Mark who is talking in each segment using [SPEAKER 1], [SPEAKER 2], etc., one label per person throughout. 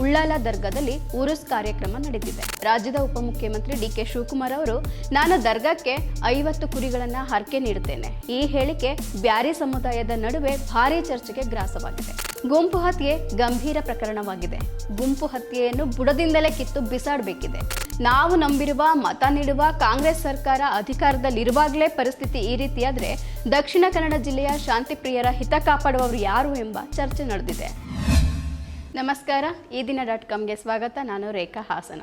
[SPEAKER 1] ಉಳ್ಳಾಲ ದರ್ಗಾದಲ್ಲಿ ಉರುಸ್ ಕಾರ್ಯಕ್ರಮ ನಡೆದಿದೆ. ರಾಜ್ಯದ ಉಪಮುಖ್ಯಮಂತ್ರಿ ಡಿ ಕೆ ಶಿವಕುಮಾರ್ ಅವರು, ನಾನು ದರ್ಗಾಕ್ಕೆ ಐವತ್ತು ಕುರಿಗಳನ್ನ ಹರಕೆ ನೀಡುತ್ತೇನೆ. ಈ ಹೇಳಿಕೆ ಬ್ಯಾರಿ ಸಮುದಾಯದ ನಡುವೆ ಭಾರಿ ಚರ್ಚೆಗೆ ಗ್ರಾಸವಾಗಿದೆ. ಗುಂಪು ಹತ್ಯೆ ಗಂಭೀರ ಪ್ರಕರಣವಾಗಿದೆ. ಗುಂಪು ಹತ್ಯೆಯನ್ನು ಬುಡದಿಂದಲೇ ಕಿತ್ತು ಬಿಸಾಡಬೇಕಿದೆ. ನಾವು ನಂಬಿರುವ, ಮತ ನೀಡುವ ಕಾಂಗ್ರೆಸ್ ಸರ್ಕಾರ ಅಧಿಕಾರದಲ್ಲಿರುವಾಗಲೇ ಪರಿಸ್ಥಿತಿ ಈ ರೀತಿಯಾದರೆ ದಕ್ಷಿಣ ಕನ್ನಡ ಜಿಲ್ಲೆಯ ಶಾಂತಿ ಪ್ರಿಯರ ಹಿತ ಕಾಪಾಡುವವರು ಯಾರು ಎಂಬ ಚರ್ಚೆ ನಡೆದಿದೆ. ನಮಸ್ಕಾರ, ಈ ದಿನ ಡಾಟ್ ಕಾಮ್ಗೆ ಸ್ವಾಗತ. ನಾನು ರೇಖಾ ಹಾಸನ.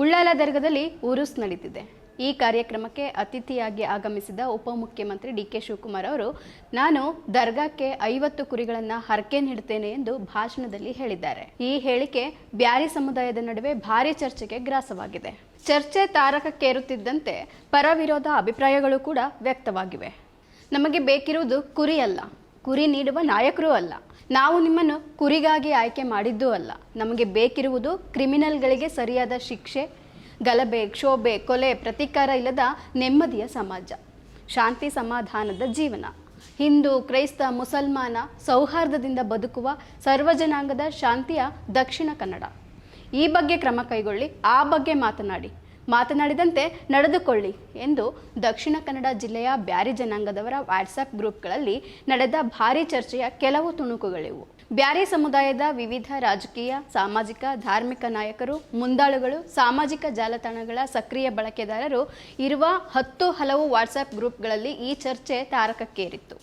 [SPEAKER 1] ಉಳ್ಳಾಲ ದರ್ಗದಲ್ಲಿ ಉರುಸ್ ನಡೀತಿದೆ. ಈ ಕಾರ್ಯಕ್ರಮಕ್ಕೆ ಅತಿಥಿಯಾಗಿ ಆಗಮಿಸಿದ ಉಪಮುಖ್ಯಮಂತ್ರಿ ಡಿ ಕೆ ಶಿವಕುಮಾರ್ ಅವರು, ನಾನು ದರ್ಗಾಕ್ಕೆ ಐವತ್ತು ಕುರಿಗಳನ್ನು ಹರಕೆ ನೀಡುತ್ತೇನೆ ಎಂದು ಭಾಷಣದಲ್ಲಿ ಹೇಳಿದ್ದಾರೆ. ಈ ಹೇಳಿಕೆ ಬ್ಯಾರಿ ಸಮುದಾಯದ ನಡುವೆ ಭಾರಿ ಚರ್ಚೆಗೆ ಗ್ರಾಸವಾಗಿದೆ. ಚರ್ಚೆ ತಾರಕಕ್ಕೇರುತ್ತಿದ್ದಂತೆ ಪರ ವಿರೋಧ ಅಭಿಪ್ರಾಯಗಳು ಕೂಡ ವ್ಯಕ್ತವಾಗಿವೆ. ನಮಗೆ ಬೇಕಿರುವುದು ಕುರಿ ಅಲ್ಲ. ಕುರಿ ನೀಡುವ ನಾಯಕರೂ ಅಲ್ಲ. ನಾವು ನಿಮ್ಮನ್ನು ಕುರಿಗಾಗಿ ಆಯ್ಕೆ ಮಾಡಿದ್ದು ಅಲ್ಲ. ನಮಗೆ ಬೇಕಿರುವುದು ಕ್ರಿಮಿನಲ್ಗಳಿಗೆ ಸರಿಯಾದ ಶಿಕ್ಷೆ, ಗಲಭೆ, ಕ್ಷೋಭೆ, ಕೊಲೆ, ಪ್ರತೀಕಾರ ಇಲ್ಲದ ನೆಮ್ಮದಿಯ ಸಮಾಜ, ಶಾಂತಿ ಸಮಾಧಾನದ ಜೀವನ. ಹಿಂದೂ, ಕ್ರೈಸ್ತ, ಮುಸಲ್ಮಾನ ಸೌಹಾರ್ದದಿಂದ ಬದುಕುವ ಸರ್ವಜನಾಂಗದ ಶಾಂತಿಯ ದಕ್ಷಿಣ ಕನ್ನಡ. ಈ ಬಗ್ಗೆ ಕ್ರಮ ಕೈಗೊಳ್ಳಿ, ಆ ಬಗ್ಗೆ ಮಾತನಾಡಿ. ಮಾತನಾಡಿದಂತೆ ನಡೆದುಕೊಳ್ಳಿ ಎಂದು ದಕ್ಷಿಣ ಕನ್ನಡ ಜಿಲ್ಲೆಯ ಬ್ಯಾರಿ ಜನಾಂಗದವರ ವಾಟ್ಸಪ್ ಗ್ರೂಪ್ಗಳಲ್ಲಿ ನಡೆದ ಭಾರೀ ಚರ್ಚೆಯ ಕೆಲವು ತುಣುಕುಗಳಿವು. ಬ್ಯಾರಿ ಸಮುದಾಯದ ವಿವಿಧ ರಾಜಕೀಯ, ಸಾಮಾಜಿಕ, ಧಾರ್ಮಿಕ ನಾಯಕರು, ಮುಂದಾಳುಗಳು, ಸಾಮಾಜಿಕ ಜಾಲತಾಣಗಳ ಸಕ್ರಿಯ ಬಳಕೆದಾರರು ಇರುವ ಹತ್ತು ಹಲವು ವಾಟ್ಸಪ್ ಗ್ರೂಪ್ಗಳಲ್ಲಿ ಈ ಚರ್ಚೆ ತಾರಕಕ್ಕೇರಿತ್ತು.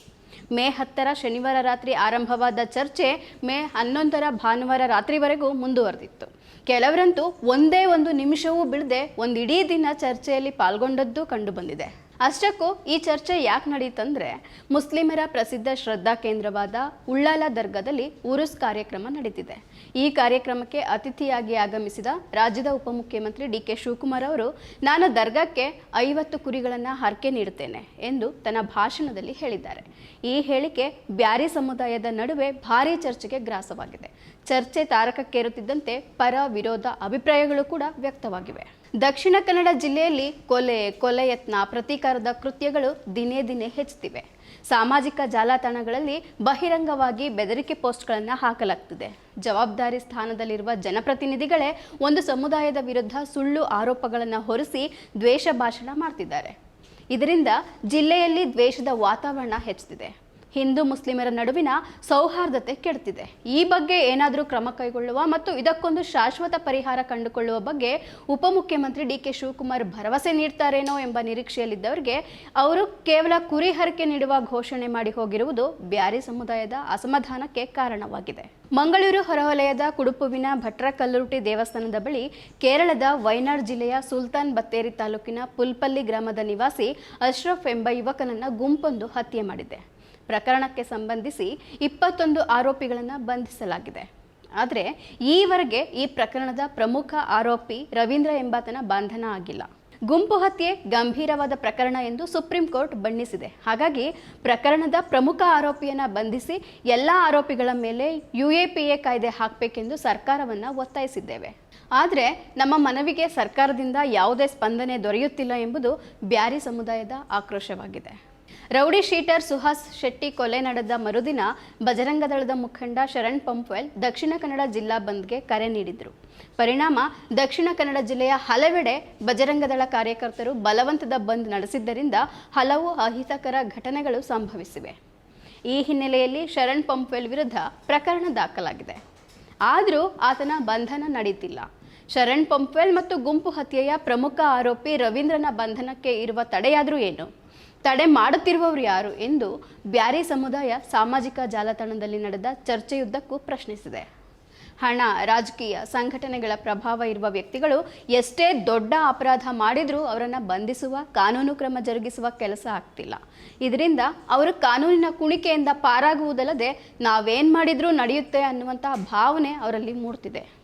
[SPEAKER 1] ಮೇ ಹತ್ತರ ಶನಿವಾರ ರಾತ್ರಿ ಆರಂಭವಾದ ಚರ್ಚೆ ಮೇ ಹನ್ನೊಂದರ ಭಾನುವಾರ ರಾತ್ರಿವರೆಗೂ ಮುಂದುವರೆದಿತ್ತು. ಕೆಲವರಂತೂ ಒಂದೇ ಒಂದು ನಿಮಿಷವೂ ಬಿಡದೆ ಒಂದಿಡೀ ದಿನ ಚರ್ಚೆಯಲ್ಲಿ ಪಾಲ್ಗೊಂಡದ್ದು ಕಂಡುಬಂದಿದೆ ಅಷ್ಟಕ್ಕೂ ಈ ಚರ್ಚೆ ಯಾಕೆ ನಡೀತಂದ್ರೆ ಮುಸ್ಲಿಮರ ಪ್ರಸಿದ್ಧ ಶ್ರದ್ಧಾ ಕೇಂದ್ರವಾದ ಉಳ್ಳಾಲ ದರ್ಗಾದಲ್ಲಿ ಉರುಸ್ ಕಾರ್ಯಕ್ರಮ ನಡೀತಿದೆ. ಈ ಕಾರ್ಯಕ್ರಮಕ್ಕೆ ಅತಿಥಿಯಾಗಿ ಆಗಮಿಸಿದ ರಾಜ್ಯದ ಉಪಮುಖ್ಯಮಂತ್ರಿ ಡಿ ಕೆ ಶಿವಕುಮಾರ್ ಅವರು, ನಾನು ದರ್ಗಾಕ್ಕೆ ಐವತ್ತು ಕುರಿಗಳನ್ನು ಹರಕೆ ನೀಡುತ್ತೇನೆ ಎಂದು ತನ್ನ ಭಾಷಣದಲ್ಲಿ ಹೇಳಿದ್ದಾರೆ. ಈ ಹೇಳಿಕೆ ಬ್ಯಾರಿ ಸಮುದಾಯದ ನಡುವೆ ಭಾರೀ ಚರ್ಚೆಗೆ ಗ್ರಾಸವಾಗಿದೆ. ಚರ್ಚೆ ತಾರಕಕ್ಕೇರುತ್ತಿದ್ದಂತೆ ಪರ ವಿರೋಧ ಅಭಿಪ್ರಾಯಗಳು ಕೂಡ ವ್ಯಕ್ತವಾಗಿವೆ. ದಕ್ಷಿಣ ಕನ್ನಡ ಜಿಲ್ಲೆಯಲ್ಲಿ ಕೊಲೆ ಕೊಲೆ ಯತ್ನ, ಪ್ರತೀಕಾರದ ಕೃತ್ಯಗಳು ದಿನೇ ದಿನೇ ಹೆಚ್ಚುತ್ತಿವೆ. ಸಾಮಾಜಿಕ ಜಾಲತಾಣಗಳಲ್ಲಿ ಬಹಿರಂಗವಾಗಿ ಬೆದರಿಕೆ ಪೋಸ್ಟ್ಗಳನ್ನು ಹಾಕಲಾಗ್ತಿದೆ. ಜವಾಬ್ದಾರಿ ಸ್ಥಾನದಲ್ಲಿರುವ ಜನಪ್ರತಿನಿಧಿಗಳೇ ಒಂದು ಸಮುದಾಯದ ವಿರುದ್ಧ ಸುಳ್ಳು ಆರೋಪಗಳನ್ನು ಹೊರಿಸಿ ದ್ವೇಷ ಭಾಷಣ ಮಾಡ್ತಿದ್ದಾರೆ. ಇದರಿಂದ ಜಿಲ್ಲೆಯಲ್ಲಿ ದ್ವೇಷದ ವಾತಾವರಣ ಹೆಚ್ಚುತ್ತಿದೆ. ಹಿಂದೂ ಮುಸ್ಲಿಮರ ನಡುವಿನ ಸೌಹಾರ್ದತೆ ಕೆಡ್ತಿದೆ. ಈ ಬಗ್ಗೆ ಏನಾದರೂ ಕ್ರಮ ಕೈಗೊಳ್ಳುವ ಮತ್ತು ಇದಕ್ಕೊಂದು ಶಾಶ್ವತ ಪರಿಹಾರ ಕಂಡುಕೊಳ್ಳುವ ಬಗ್ಗೆ ಉಪಮುಖ್ಯಮಂತ್ರಿ ಡಿ ಕೆ ಶಿವಕುಮಾರ್ ಭರವಸೆ ನೀಡ್ತಾರೇನೋ ಎಂಬ ನಿರೀಕ್ಷೆಯಲ್ಲಿದ್ದವರಿಗೆ ಅವರು ಕೇವಲ ಕುರಿ ಹರಕೆ ನೀಡುವ ಘೋಷಣೆ ಮಾಡಿ ಹೋಗಿರುವುದು ಬ್ಯಾರಿ ಸಮುದಾಯದ ಅಸಮಾಧಾನಕ್ಕೆ ಕಾರಣವಾಗಿದೆ. ಮಂಗಳೂರು ಹೊರವಲಯದ ಕುಡುಪುವಿನ ಭಟ್ರಕಲ್ಲುರುಟಿ ದೇವಸ್ಥಾನದ ಬಳಿ ಕೇರಳದ ವಯನಾಡ್ ಜಿಲ್ಲೆಯ ಸುಲ್ತಾನ್ ಬತ್ತೇರಿ ತಾಲೂಕಿನ ಪುಲ್ಪಲ್ಲಿ ಗ್ರಾಮದ ನಿವಾಸಿ ಅಶ್ರಫ್ ಎಂಬ ಯುವಕನನ್ನ ಗುಂಪೊಂದು ಹತ್ಯೆ ಮಾಡಿದೆ. ಪ್ರಕರಣಕ್ಕೆ ಸಂಬಂಧಿಸಿ ಇಪ್ಪತ್ತೊಂದು ಆರೋಪಿಗಳನ್ನು ಬಂಧಿಸಲಾಗಿದೆ. ಆದರೆ ಈವರೆಗೆ ಈ ಪ್ರಕರಣದ ಪ್ರಮುಖ ಆರೋಪಿ ರವೀಂದ್ರ ಎಂಬಾತನ ಬಂಧನ ಆಗಿಲ್ಲ. ಗುಂಪು ಹತ್ಯೆ ಗಂಭೀರವಾದ ಪ್ರಕರಣ ಎಂದು ಸುಪ್ರೀಂ ಕೋರ್ಟ್ ಬಣ್ಣಿಸಿದೆ. ಹಾಗಾಗಿ ಪ್ರಕರಣದ ಪ್ರಮುಖ ಆರೋಪಿಯನ್ನ ಬಂಧಿಸಿ ಎಲ್ಲ ಆರೋಪಿಗಳ ಮೇಲೆ ಯುಎಪಿಎ ಕಾಯ್ದೆ ಹಾಕಬೇಕೆಂದು ಸರ್ಕಾರವನ್ನು ಒತ್ತಾಯಿಸಿದ್ದೇವೆ. ಆದರೆ ನಮ್ಮ ಮನವಿಗೆ ಸರ್ಕಾರದಿಂದ ಯಾವುದೇ ಸ್ಪಂದನೆ ದೊರೆಯುತ್ತಿಲ್ಲ ಎಂಬುದು ಬ್ಯಾರಿ ಸಮುದಾಯದ ಆಕ್ರೋಶವಾಗಿದೆ. ರೌಡಿ ಶೀಟರ್ ಸುಹಾಸ್ ಶೆಟ್ಟಿ ಕೊಲೆ ನಡೆದ ಮರುದಿನ ಬಜರಂಗದಳದ ಮುಖಂಡ ಶರಣ್ ಪಂಪ್ವೆಲ್ ದಕ್ಷಿಣ ಕನ್ನಡ ಜಿಲ್ಲಾ ಬಂದ್ಗೆ ಕರೆ ನೀಡಿದರು. ಪರಿಣಾಮ ದಕ್ಷಿಣ ಕನ್ನಡ ಜಿಲ್ಲೆಯ ಹಲವೆಡೆ ಬಜರಂಗದಳ ಕಾರ್ಯಕರ್ತರು ಬಲವಂತದ ಬಂದ್ ನಡೆಸಿದ್ದರಿಂದ ಹಲವು ಅಹಿತಕರ ಘಟನೆಗಳು ಸಂಭವಿಸಿವೆ. ಈ ಹಿನ್ನೆಲೆಯಲ್ಲಿ ಶರಣ್ ಪಂಪ್ವೆಲ್ ವಿರುದ್ಧ ಪ್ರಕರಣ ದಾಖಲಾಗಿದೆ. ಆದರೂ ಆತನ ಬಂಧನ ನಡೀತಿಲ್ಲ. ಶರಣ್ ಪಂಪ್ವೆಲ್ ಮತ್ತು ಗುಂಪು ಹತ್ಯೆಯ ಪ್ರಮುಖ ಆರೋಪಿ ರವೀಂದ್ರನ ಬಂಧನಕ್ಕೆ ಇರುವ ತಡೆಯಾದರೂ ಏನು? ತಡೆ ಮಾಡುತ್ತಿರುವವರು ಯಾರು ಎಂದು ಬ್ಯಾರಿ ಸಮುದಾಯ ಸಾಮಾಜಿಕ ಜಾಲತಾಣದಲ್ಲಿ ನಡೆದ ಚರ್ಚೆಯುದ್ದಕ್ಕೂ ಪ್ರಶ್ನಿಸಿದೆ. ಹಣ, ರಾಜಕೀಯ ಸಂಘಟನೆಗಳ ಪ್ರಭಾವ ಇರುವ ವ್ಯಕ್ತಿಗಳು ಎಷ್ಟೇ ದೊಡ್ಡ ಅಪರಾಧ ಮಾಡಿದರೂ ಅವರನ್ನು ಬಂಧಿಸುವ, ಕಾನೂನು ಕ್ರಮ ಜರುಗಿಸುವ ಕೆಲಸ ಆಗ್ತಿಲ್ಲ. ಇದರಿಂದ ಅವರು ಕಾನೂನಿನ ಕುಣಿಕೆಯಿಂದ ಪಾರಾಗುವುದಲ್ಲದೆ ನಾವೇನು ಮಾಡಿದರೂ ನಡೆಯುತ್ತೆ ಅನ್ನುವಂತಹ ಭಾವನೆ ಅವರಲ್ಲಿ ಮೂಡ್ತಿದೆ.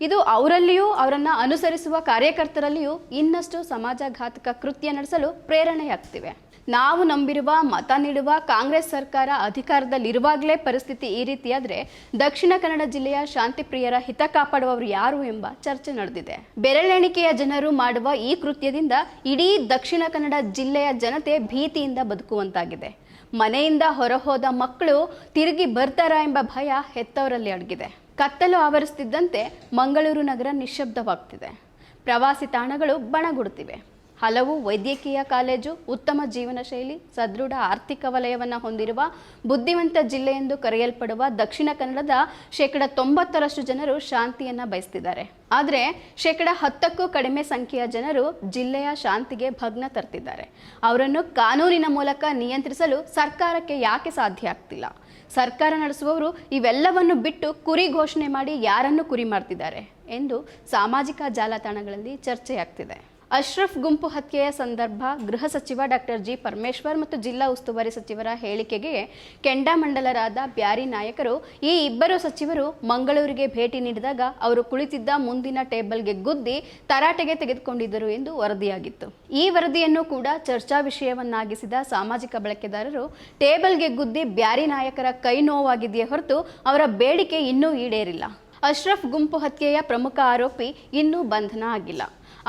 [SPEAKER 1] ಇದು ಅವರಲ್ಲಿಯೂ, ಅವರನ್ನು ಅನುಸರಿಸುವ ಕಾರ್ಯಕರ್ತರಲ್ಲಿಯೂ ಇನ್ನಷ್ಟು ಸಮಾಜಘಾತಕ ಕೃತ್ಯ ನಡೆಸಲು ಪ್ರೇರಣೆಯಾಗ್ತಿವೆ. ನಾವು ನಂಬಿರುವ, ಮತ ನೀಡುವ ಕಾಂಗ್ರೆಸ್ ಸರ್ಕಾರ ಅಧಿಕಾರದಲ್ಲಿರುವಾಗಲೇ ಪರಿಸ್ಥಿತಿ ಈ ರೀತಿಯಾದರೆ ದಕ್ಷಿಣ ಕನ್ನಡ ಜಿಲ್ಲೆಯ ಶಾಂತಿಪ್ರಿಯರ ಹಿತ ಕಾಪಾಡುವವರು ಯಾರು ಎಂಬ ಚರ್ಚೆ ನಡೆದಿದೆ. ಬೆರಳೆಣಿಕೆಯ ಜನರು ಮಾಡುವ ಈ ಕೃತ್ಯದಿಂದ ಇಡೀ ದಕ್ಷಿಣ ಕನ್ನಡ ಜಿಲ್ಲೆಯ ಜನತೆ ಭೀತಿಯಿಂದ ಬದುಕುವಂತಾಗಿದೆ. ಮನೆಯಿಂದ ಹೊರಹೋದ ಮಕ್ಕಳು ತಿರುಗಿ ಬರ್ತಾರಾ ಎಂಬ ಭಯ ಹೆತ್ತವರಲ್ಲಿ ಅಡಗಿದೆ. ಕತ್ತಲು ಆವರಿಸುತ್ತಿದ್ದಂತೆ ಮಂಗಳೂರು ನಗರ ನಿಶ್ಶಬ್ದವಾಗ್ತಿದೆ. ಪ್ರವಾಸಿ ತಾಣಗಳು ಬಣಗುಡುತ್ತಿವೆ. ಹಲವು ವೈದ್ಯಕೀಯ ಕಾಲೇಜು, ಉತ್ತಮ ಜೀವನ ಶೈಲಿ, ಸದೃಢ ಆರ್ಥಿಕ ವಲಯವನ್ನು ಹೊಂದಿರುವ ಬುದ್ಧಿವಂತ ಜಿಲ್ಲೆ ಎಂದು ಕರೆಯಲ್ಪಡುವ ದಕ್ಷಿಣ ಕನ್ನಡದ ಶೇಕಡ ತೊಂಬತ್ತರಷ್ಟು ಜನರು ಶಾಂತಿಯನ್ನು ಬಯಸ್ತಿದ್ದಾರೆ. ಆದರೆ ಶೇಕಡ ಹತ್ತಕ್ಕೂ ಕಡಿಮೆ ಸಂಖ್ಯೆಯ ಜನರು ಜಿಲ್ಲೆಯ ಶಾಂತಿಗೆ ಭಗ್ನ ತರ್ತಿದ್ದಾರೆ. ಅವರನ್ನು ಕಾನೂನಿನ ಮೂಲಕ ನಿಯಂತ್ರಿಸಲು ಸರ್ಕಾರಕ್ಕೆ ಯಾಕೆ ಸಾಧ್ಯ ಆಗ್ತಿಲ್ಲ? ಸರ್ಕಾರ ನಡೆಸುವವರು ಇವೆಲ್ಲವನ್ನು ಬಿಟ್ಟು ಕುರಿ ಘೋಷಣೆ ಮಾಡಿ ಯಾರನ್ನು ಕುರಿ ಮಾಡ್ತಿದ್ದಾರೆ ಎಂದು ಸಾಮಾಜಿಕ ಜಾಲತಾಣಗಳಲ್ಲಿ ಚರ್ಚೆಯಾಗ್ತಿದೆ. ಅಶ್ರಫ್ ಗುಂಪು ಹತ್ಯೆಯ ಸಂದರ್ಭ ಗೃಹ ಸಚಿವ ಡಾಕ್ಟರ್ ಜಿ ಪರಮೇಶ್ವರ್ ಮತ್ತು ಜಿಲ್ಲಾ ಉಸ್ತುವಾರಿ ಸಚಿವರ ಹೇಳಿಕೆಗೆ ಕೆಂಡಾಮಂಡಲರಾದ ಬ್ಯಾರಿ ನಾಯಕರು, ಈ ಇಬ್ಬರು ಸಚಿವರು ಮಂಗಳೂರಿಗೆ ಭೇಟಿ ನೀಡಿದಾಗ ಅವರು ಕುಳಿತಿದ್ದ ಮುಂದಿನ ಟೇಬಲ್ಗೆ ಗುದ್ದಿ ತರಾಟೆಗೆ ತೆಗೆದುಕೊಂಡಿದ್ದರು ಎಂದು ವರದಿಯಾಗಿತ್ತು. ಈ ವರದಿಯನ್ನು ಕೂಡ ಚರ್ಚಾ ವಿಷಯವನ್ನಾಗಿಸಿದ ಸಾಮಾಜಿಕ ಬಳಕೆದಾರರು, ಟೇಬಲ್ಗೆ ಗುದ್ದಿ ಬ್ಯಾರಿ ನಾಯಕರ ಕೈ ನೋವಾಗಿದೆಯೇ ಹೊರತು ಅವರ ಬೇಡಿಕೆ ಇನ್ನೂ ಈಡೇರಿಲ್ಲ. ಅಶ್ರಫ್ ಗುಂಪು ಹತ್ಯೆಯ ಪ್ರಮುಖ ಆರೋಪಿ ಇನ್ನೂ ಬಂಧನ ಆಗಿಲ್ಲ.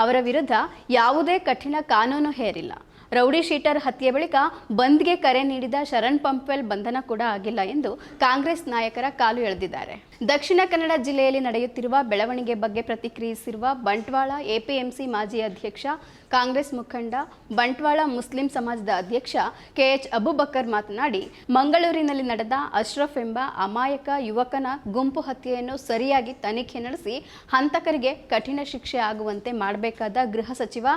[SPEAKER 1] ಅವರ ವಿರುದ್ಧ ಯಾವುದೇ ಕಠಿಣ ಕಾನೂನು ಹೇರಿಲ್ಲ. ರೌಡಿ ಶೀಟರ್ ಹತ್ಯೆ ಬಳಿಕ ಬಂದ್ಗೆ ಕರೆ ನೀಡಿದ ಶರಣ್ ಪಂಪ್ವೆಲ್ ಬಂಧನ ಕೂಡ ಆಗಿಲ್ಲ ಎಂದು ಕಾಂಗ್ರೆಸ್ ನಾಯಕರ ಕಾಲು ಎಳೆದಿದ್ದಾರೆ. ದಕ್ಷಿಣ ಕನ್ನಡ ಜಿಲ್ಲೆಯಲ್ಲಿ ನಡೆಯುತ್ತಿರುವ ಬೆಳವಣಿಗೆ ಬಗ್ಗೆ ಪ್ರತಿಕ್ರಿಯಿಸಿರುವ ಬಂಟ್ವಾಳ ಎಪಿಎಂಸಿ ಮಾಜಿ ಅಧ್ಯಕ್ಷ, ಕಾಂಗ್ರೆಸ್ ಮುಖಂಡ, ಬಂಟ್ವಾಳ ಮುಸ್ಲಿಂ ಸಮಾಜದ ಅಧ್ಯಕ್ಷ ಕೆಎಚ್ ಅಬುಬಕರ್ ಮಾತನಾಡಿ, ಮಂಗಳೂರಿನಲ್ಲಿ ನಡೆದ ಅಶ್ರಫ್ ಎಂಬ ಅಮಾಯಕ ಯುವಕನ ಗುಂಪು ಹತ್ಯೆಯನ್ನು ಸರಿಯಾಗಿ ತನಿಖೆ ನಡೆಸಿ ಹಂತಕರಿಗೆ ಕಠಿಣ ಶಿಕ್ಷೆ ಆಗುವಂತೆ ಮಾಡಬೇಕಾದ ಗೃಹ ಸಚಿವ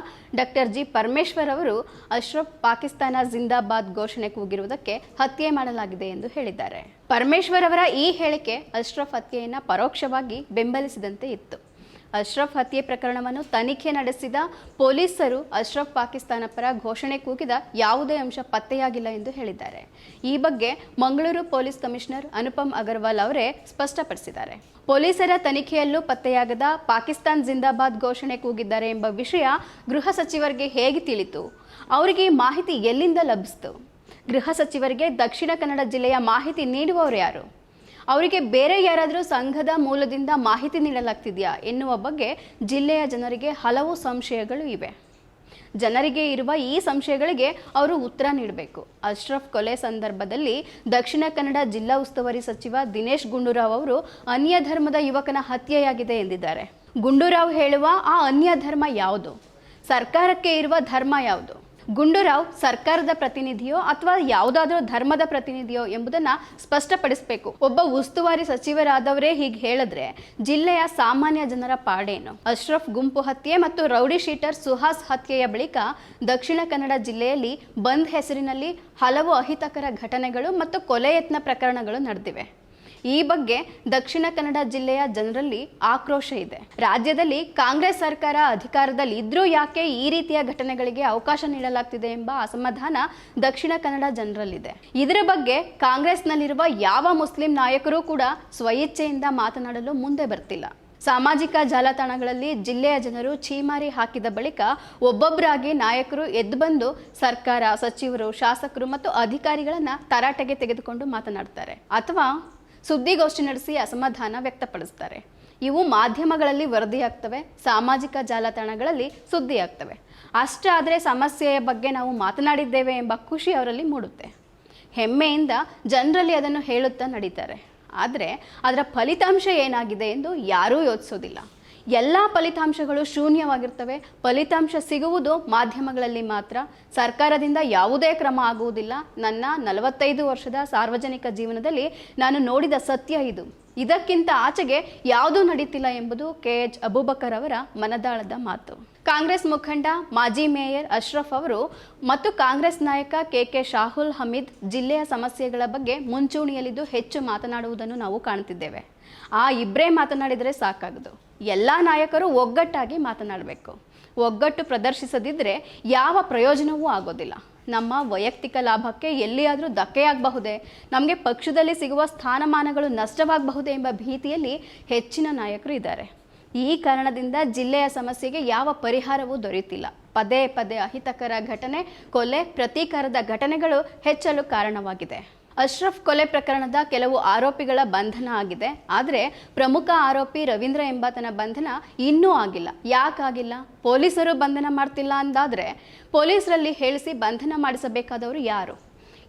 [SPEAKER 1] ಡಾಕ್ಟರ್ ಜಿ ಪರಮೇಶ್ವರ್ ಅವರು ಅಶ್ರಫ್ ಪಾಕಿಸ್ತಾನ ಜಿಂದಾಬಾದ್ ಘೋಷಣೆ ಕೂಗಿರುವುದಕ್ಕೆ ಹತ್ಯೆ ಮಾಡಲಾಗಿದೆ ಎಂದು ಹೇಳಿದ್ದಾರೆ. ಪರಮೇಶ್ವರ್ ಅವರ ಈ ಹೇಳಿಕೆ ಅಶ್ರಫ್ ಹತ್ಯೆಯನ್ನು ಪರೋಕ್ಷವಾಗಿ ಬೆಂಬಲಿಸಿದಂತೆ ಇತ್ತು. ಅಶ್ರಫ್ ಹತ್ಯೆ ಪ್ರಕರಣವನ್ನು ತನಿಖೆ ನಡೆಸಿದ ಪೊಲೀಸರು ಅಶ್ರಫ್ ಪಾಕಿಸ್ತಾನ ಪರ ಘೋಷಣೆ ಕೂಗಿದ ಯಾವುದೇ ಅಂಶ ಪತ್ತೆಯಾಗಿಲ್ಲ ಎಂದು ಹೇಳಿದ್ದಾರೆ. ಈ ಬಗ್ಗೆ ಮಂಗಳೂರು ಪೊಲೀಸ್ ಕಮಿಷನರ್ ಅನುಪಮ್ ಅಗರ್ವಾಲ್ ಅವರೇ ಸ್ಪಷ್ಟಪಡಿಸಿದ್ದಾರೆ. ಪೊಲೀಸರ ತನಿಖೆಯಲ್ಲೂ ಪತ್ತೆಯಾಗದ ಪಾಕಿಸ್ತಾನ್ ಜಿಂದಾಬಾದ್ ಘೋಷಣೆ ಕೂಗಿದ್ದಾರೆ ಎಂಬ ವಿಷಯ ಗೃಹ ಸಚಿವರಿಗೆ ಹೇಗೆ ತಿಳಿತು? ಅವರಿಗೆ ಮಾಹಿತಿ ಎಲ್ಲಿಂದ ಲಭಿಸಿತು? ಗೃಹ ಸಚಿವರಿಗೆ ದಕ್ಷಿಣ ಕನ್ನಡ ಜಿಲ್ಲೆಯ ಮಾಹಿತಿ ನೀಡುವವರು ಯಾರು? ಅವರಿಗೆ ಬೇರೆ ಯಾರಾದರೂ ಸಂಘದ ಮೂಲದಿಂದ ಮಾಹಿತಿ ನೀಡಲಾಗ್ತಿದೆಯಾ ಎನ್ನುವ ಬಗ್ಗೆ ಜಿಲ್ಲೆಯ ಜನರಿಗೆ ಹಲವು ಸಂಶಯಗಳು ಇವೆ. ಜನರಿಗೆ ಇರುವ ಈ ಸಂಶಯಗಳಿಗೆ ಅವರು ಉತ್ತರ ನೀಡಬೇಕು. ಅಶ್ರಫ್ ಕೊಲೆ ಸಂದರ್ಭದಲ್ಲಿ ದಕ್ಷಿಣ ಕನ್ನಡ ಜಿಲ್ಲಾ ಉಸ್ತುವಾರಿ ಸಚಿವ ದಿನೇಶ್ ಗುಂಡೂರಾವ್ ಅವರು ಅನ್ಯ ಧರ್ಮದ ಯುವಕನ ಹತ್ಯೆಯಾಗಿದೆ ಎಂದಿದ್ದಾರೆ. ಗುಂಡೂರಾವ್ ಹೇಳುವ ಆ ಅನ್ಯ ಧರ್ಮ ಯಾವುದು? ಸರ್ಕಾರಕ್ಕೆ ಇರುವ ಧರ್ಮ ಯಾವುದು? ಗುಂಡೂರಾವ್ ಸರ್ಕಾರದ ಪ್ರತಿನಿಧಿಯೋ ಅಥವಾ ಯಾವುದಾದ್ರೂ ಧರ್ಮದ ಪ್ರತಿನಿಧಿಯೋ ಎಂಬುದನ್ನ ಸ್ಪಷ್ಟಪಡಿಸಬೇಕು. ಒಬ್ಬ ಉಸ್ತುವಾರಿ ಸಚಿವರಾದವರೇ ಹೀಗೆ ಹೇಳಿದ್ರೆ, ಜಿಲ್ಲೆಯ ಸಾಮಾನ್ಯ ಜನರ ಪಾಡೇನು? ಅಶ್ರಫ್ ಗುಂಪು ಹತ್ಯೆ ಮತ್ತು ರೌಡಿ ಶೀಟರ್ ಸುಹಾಸ್ ಹತ್ಯೆಯ ಬಳಿಕ ದಕ್ಷಿಣ ಕನ್ನಡ ಜಿಲ್ಲೆಯಲ್ಲಿ ಬಂದ್ ಹೆಸರಿನಲ್ಲಿ ಹಲವು ಅಹಿತಕರ ಘಟನೆಗಳು ಮತ್ತು ಕೊಲೆ ಯತ್ನ ಪ್ರಕರಣಗಳು ನಡೆದಿವೆ. ಈ ಬಗ್ಗೆ ದಕ್ಷಿಣ ಕನ್ನಡ ಜಿಲ್ಲೆಯ ಜನರಲ್ಲಿ ಆಕ್ರೋಶ ಇದೆ. ರಾಜ್ಯದಲ್ಲಿ ಕಾಂಗ್ರೆಸ್ ಸರ್ಕಾರ ಅಧಿಕಾರದಲ್ಲಿ ಇದ್ರೂ ಯಾಕೆ ಈ ರೀತಿಯ ಘಟನೆಗಳಿಗೆ ಅವಕಾಶ ನೀಡಲಾಗ್ತಿದೆ ಎಂಬ ಅಸಮಾಧಾನ ದಕ್ಷಿಣ ಕನ್ನಡ ಜನರಲ್ಲಿದೆ. ಇದರ ಬಗ್ಗೆ ಕಾಂಗ್ರೆಸ್ನಲ್ಲಿರುವ ಯಾವ ಮುಸ್ಲಿಂ ನಾಯಕರೂ ಕೂಡ ಸ್ವಇಚ್ಛೆಯಿಂದ ಮಾತನಾಡಲು ಮುಂದೆ ಬರ್ತಿಲ್ಲ. ಸಾಮಾಜಿಕ ಜಾಲತಾಣಗಳಲ್ಲಿ ಜಿಲ್ಲೆಯ ಜನರು ಛೀಮಾರಿ ಹಾಕಿದ ಬಳಿಕ ಒಬ್ಬೊಬ್ಬರಾಗಿ ನಾಯಕರು ಎದ್ದು ಬಂದು ಸರ್ಕಾರ, ಸಚಿವರು, ಶಾಸಕರು ಮತ್ತು ಅಧಿಕಾರಿಗಳನ್ನ ತರಾಟೆಗೆ ತೆಗೆದುಕೊಂಡು ಮಾತನಾಡ್ತಾರೆ. ಅಥವಾ ಸುದ್ದಿಗೋಷ್ಠಿ ನಡೆಸಿ ಅಸಮಾಧಾನ ವ್ಯಕ್ತಪಡಿಸ್ತಾರೆ. ಇವು ಮಾಧ್ಯಮಗಳಲ್ಲಿ ವರದಿಯಾಗ್ತವೆ ಸಾಮಾಜಿಕ ಜಾಲತಾಣಗಳಲ್ಲಿ ಸುದ್ದಿಯಾಗ್ತವೆ ಅಷ್ಟಾದರೆ ಸಮಸ್ಯೆಯ ಬಗ್ಗೆ ನಾವು ಮಾತನಾಡಿದ್ದೇವೆ ಎಂಬ ಖುಷಿ ಅವರಲ್ಲಿ ಮೂಡುತ್ತೆ. ಹೆಮ್ಮೆಯಿಂದ ಜನರಲ್ಲಿ ಅದನ್ನು ಹೇಳುತ್ತಾ ನಡೀತಾರೆ. ಆದರೆ ಅದರ ಫಲಿತಾಂಶ ಏನಾಗಿದೆ ಎಂದು ಯಾರೂ ಯೋಚಿಸೋದಿಲ್ಲ. ಎಲ್ಲ ಫಲಿತಾಂಶಗಳು ಶೂನ್ಯವಾಗಿರ್ತವೆ. ಫಲಿತಾಂಶ ಸಿಗುವುದು ಮಾಧ್ಯಮಗಳಲ್ಲಿ ಮಾತ್ರ. ಸರ್ಕಾರದಿಂದ ಯಾವುದೇ ಕ್ರಮ ಆಗುವುದಿಲ್ಲ. ನನ್ನ ನಲವತ್ತೈದು ವರ್ಷದ ಸಾರ್ವಜನಿಕ ಜೀವನದಲ್ಲಿ ನಾನು ನೋಡಿದ ಸತ್ಯ ಇದು. ಇದಕ್ಕಿಂತ ಆಚೆಗೆ ಯಾವುದೂ ನಡೀತಿಲ್ಲ ಎಂಬುದು ಕೆ ಎಚ್ ಅಬೂಬಕರ್ ಅವರ ಮನದಾಳದ ಮಾತು. ಕಾಂಗ್ರೆಸ್ ಮುಖಂಡ ಮಾಜಿ ಮೇಯರ್ ಅಶ್ರಫ್ ಅವರು ಮತ್ತು ಕಾಂಗ್ರೆಸ್ ನಾಯಕ ಕೆ ಕೆ ಶಾಹುಲ್ ಹಮೀದ್ ಜಿಲ್ಲೆಯ ಸಮಸ್ಯೆಗಳ ಬಗ್ಗೆ ಮುಂಚೂಣಿಯಲ್ಲಿದ್ದು ಹೆಚ್ಚು ಮಾತನಾಡುವುದನ್ನು ನಾವು ಕಾಣ್ತಿದ್ದೇವೆ ಆ ಇಬ್ಬರೇ ಮಾತನಾಡಿದರೆ ಸಾಕಾಗದು. ಎಲ್ಲ ನಾಯಕರು ಒಗ್ಗಟ್ಟಾಗಿ ಮಾತನಾಡಬೇಕು. ಒಗ್ಗಟ್ಟು ಪ್ರದರ್ಶಿಸದಿದ್ದರೆ ಯಾವ ಪ್ರಯೋಜನವೂ ಆಗೋದಿಲ್ಲ. ನಮ್ಮ ವೈಯಕ್ತಿಕ ಲಾಭಕ್ಕೆ ಎಲ್ಲಿಯಾದರೂ ಧಕ್ಕೆಯಾಗಬಹುದೇ ನಮಗೆ ಪಕ್ಷದಲ್ಲಿ ಸಿಗುವ ಸ್ಥಾನಮಾನಗಳು ನಷ್ಟವಾಗಬಹುದೇ ಎಂಬ ಭೀತಿಯಲ್ಲಿ ಹೆಚ್ಚಿನ ನಾಯಕರು ಇದ್ದಾರೆ. ಈ ಕಾರಣದಿಂದ ಜಿಲ್ಲೆಯ ಸಮಸ್ಯೆಗೆ ಯಾವ ಪರಿಹಾರವೂ ದೊರೆಯುತ್ತಿಲ್ಲ. ಪದೇ ಪದೇ ಅಹಿತಕರ ಘಟನೆ, ಕೊಲೆ, ಪ್ರತೀಕಾರದ ಘಟನೆಗಳು ಹೆಚ್ಚಲು ಕಾರಣವಾಗಿದೆ. ಅಶ್ರಫ್ ಕೊಲೆ ಪ್ರಕರಣದ ಕೆಲವು ಆರೋಪಿಗಳ ಬಂಧನ ಆಗಿದೆ. ಆದರೆ ಪ್ರಮುಖ ಆರೋಪಿ ರವೀಂದ್ರ ಎಂಬಾತನ ಬಂಧನ ಇನ್ನೂ ಆಗಿಲ್ಲ. ಯಾಕಾಗಿಲ್ಲ? ಪೊಲೀಸರು ಬಂಧನ ಮಾಡ್ತಿಲ್ಲ ಅಂದಾದರೆ ಪೊಲೀಸರಲ್ಲಿ ಹೇಳಿಸಿ ಬಂಧನ ಮಾಡಿಸಬೇಕಾದವರು ಯಾರು?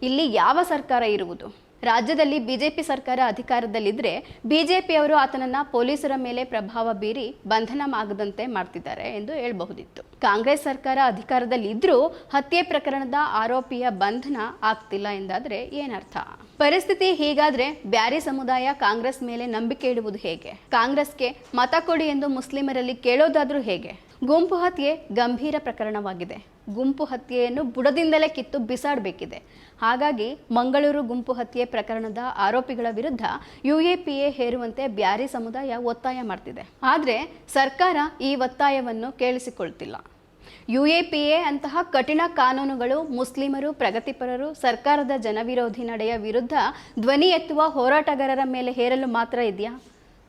[SPEAKER 1] ಇಲ್ಲಿ ಯಾವ ಸರ್ಕಾರ ಇರುವುದು? ರಾಜ್ಯದಲ್ಲಿ ಬಿಜೆಪಿ ಸರ್ಕಾರ ಅಧಿಕಾರದಲ್ಲಿದ್ರೆ ಬಿಜೆಪಿಯವರು ಆತನನ್ನ ಪೊಲೀಸರ ಮೇಲೆ ಪ್ರಭಾವ ಬೀರಿ ಬಂಧನವಾಗದಂತೆ ಮಾಡ್ತಿದ್ದಾರೆ ಎಂದು ಹೇಳಬಹುದಿತ್ತು. ಕಾಂಗ್ರೆಸ್ ಸರ್ಕಾರ ಅಧಿಕಾರದಲ್ಲಿ ಇದ್ರೂ ಹತ್ಯೆ ಪ್ರಕರಣದ ಆರೋಪಿಯ ಬಂಧನ ಆಗ್ತಿಲ್ಲ ಎಂದಾದ್ರೆ ಏನರ್ಥ? ಪರಿಸ್ಥಿತಿ ಹೀಗಾದ್ರೆ ಬ್ಯಾರಿ ಸಮುದಾಯ ಕಾಂಗ್ರೆಸ್ ಮೇಲೆ ನಂಬಿಕೆ ಇಡುವುದು ಹೇಗೆ? ಕಾಂಗ್ರೆಸ್ಗೆ ಮತ ಕೊಡಿ ಎಂದು ಮುಸ್ಲಿಮರಲ್ಲಿ ಕೇಳೋದಾದ್ರೂ ಹೇಗೆ? ಗುಂಪು ಹತ್ಯೆ ಗಂಭೀರ ಪ್ರಕರಣವಾಗಿದೆ. ಗುಂಪು ಹತ್ಯೆಯನ್ನು ಬುಡದಿಂದಲೇ ಕಿತ್ತು ಬಿಸಾಡಬೇಕಿದೆ. ಹಾಗಾಗಿ ಮಂಗಳೂರು ಗುಂಪು ಹತ್ಯೆ ಪ್ರಕರಣದ ಆರೋಪಿಗಳ ವಿರುದ್ಧ ಯುಎಪಿಎ ಹೇರುವಂತೆ ಬ್ಯಾರಿ ಸಮುದಾಯ ಒತ್ತಾಯ ಮಾಡ್ತಿದೆ. ಆದರೆ ಸರ್ಕಾರ ಈ ಒತ್ತಾಯವನ್ನು ಕೇಳಿಸಿಕೊಳ್ತಿಲ್ಲ. ಯುಎಪಿಎ ಅಂತಹ ಕಠಿಣ ಕಾನೂನುಗಳು ಮುಸ್ಲಿಮರು, ಪ್ರಗತಿಪರರು, ಸರ್ಕಾರದ ಜನವಿರೋಧಿ ನಡೆಯ ವಿರುದ್ಧ ಧ್ವನಿ ಎತ್ತುವ ಹೋರಾಟಗಾರರ ಮೇಲೆ ಹೇರಲು ಮಾತ್ರ ಇದೆಯಾ?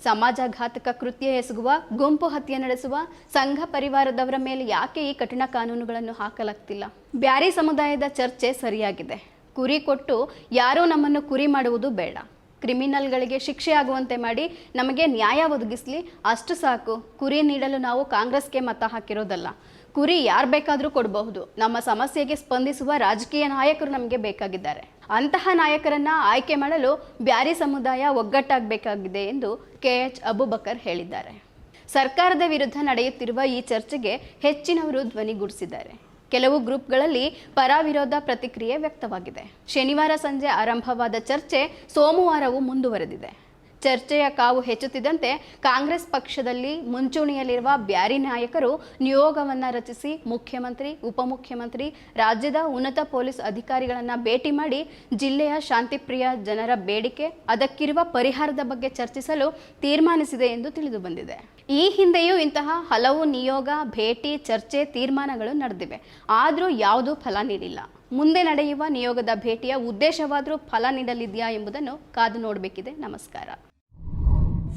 [SPEAKER 1] ಸಮಾಜಘಾತಕ ಕೃತ್ಯ ಎಸಗುವ, ಗುಂಪು ಹತ್ಯೆ ನಡೆಸುವ, ಸಂಘ ಪರಿವಾರದವರ ಮೇಲೆ ಯಾಕೆ ಈ ಕಠಿಣ ಕಾನೂನುಗಳನ್ನು ಹಾಕಲಾಗ್ತಿಲ್ಲ? ಬ್ಯಾರಿ ಸಮುದಾಯದ ಚರ್ಚೆ ಸರಿಯಾಗಿದೆ. ಕುರಿ ಕೊಟ್ಟು ಯಾರೂ ನಮ್ಮನ್ನು ಕುರಿ ಮಾಡುವುದು ಬೇಡ. ಕ್ರಿಮಿನಲ್ಗಳಿಗೆ ಶಿಕ್ಷೆ ಆಗುವಂತೆ ಮಾಡಿ ನಮಗೆ ನ್ಯಾಯ ಒದಗಿಸಲಿ. ಅಷ್ಟು ಸಾಕು. ಕುರಿ ನೀಡಲು ನಾವು ಕಾಂಗ್ರೆಸ್ಗೆ ಮತ ಹಾಕಿರೋದಲ್ಲ. ಕುರಿ ಯಾರು ಬೇಕಾದರೂ ಕೊಡಬಹುದು. ನಮ್ಮ ಸಮಸ್ಯೆಗೆ ಸ್ಪಂದಿಸುವ ರಾಜಕೀಯ ನಾಯಕರು ನಮಗೆ ಬೇಕಾಗಿದ್ದಾರೆ. ಅಂತಹ ನಾಯಕರನ್ನ ಆಯ್ಕೆ ಮಾಡಲು ಬ್ಯಾರಿ ಸಮುದಾಯ ಒಗ್ಗಟ್ಟಾಗಬೇಕಾಗಿದೆ ಎಂದು ಕೆ ಎಚ್ ಅಬುಬಕರ್ ಹೇಳಿದ್ದಾರೆ. ಸರ್ಕಾರದ ವಿರುದ್ಧ ನಡೆಯುತ್ತಿರುವ ಈ ಚರ್ಚೆಗೆ ಹೆಚ್ಚಿನವರು ಧ್ವನಿಗೂಡಿಸಿದ್ದಾರೆ ಕೆಲವು ಗ್ರೂಪ್ಗಳಲ್ಲಿ ಪರ ವಿರೋಧ ಪ್ರತಿಕ್ರಿಯೆ ವ್ಯಕ್ತವಾಗಿದೆ. ಶನಿವಾರ ಸಂಜೆ ಆರಂಭವಾದ ಚರ್ಚೆ ಸೋಮವಾರವೂ ಮುಂದುವರೆದಿದೆ. ಚರ್ಚೆಯ ಕಾವು ಹೆಚ್ಚುತ್ತಿದ್ದಂತೆ ಕಾಂಗ್ರೆಸ್ ಪಕ್ಷದಲ್ಲಿ ಮುಂಚೂಣಿಯಲ್ಲಿರುವ ಬ್ಯಾರಿ ನಾಯಕರು ನಿಯೋಗವನ್ನು ರಚಿಸಿ ಮುಖ್ಯಮಂತ್ರಿ, ಉಪಮುಖ್ಯಮಂತ್ರಿ, ರಾಜ್ಯದ ಉನ್ನತ ಪೊಲೀಸ್ ಅಧಿಕಾರಿಗಳನ್ನು ಭೇಟಿ ಮಾಡಿ ಜಿಲ್ಲೆಯ ಶಾಂತಿಪ್ರಿಯ ಜನರ ಬೇಡಿಕೆ, ಅದಕ್ಕಿರುವ ಪರಿಹಾರದ ಬಗ್ಗೆ ಚರ್ಚಿಸಲು ತೀರ್ಮಾನಿಸಿದೆ ಎಂದು ತಿಳಿದು ಬಂದಿದೆ. ಈ ಹಿಂದೆಯೂ ಇಂತಹ ಹಲವು ನಿಯೋಗ, ಭೇಟಿ, ಚರ್ಚೆ ತೀರ್ಮಾನಗಳು ನಡೆದಿವೆ. ಆದರೂ ಯಾವುದೂ ಫಲ ನೀಡಿಲ್ಲ. ಮುಂದೆ ನಡೆಯುವ ನಿಯೋಗದ ಭೇಟಿಯ ಉದ್ದೇಶವಾದರೂ ಫಲ ನೀಡಲಿದೆಯಾ ಎಂಬುದನ್ನು ಕಾದು ನೋಡಬೇಕಿದೆ. ನಮಸ್ಕಾರ.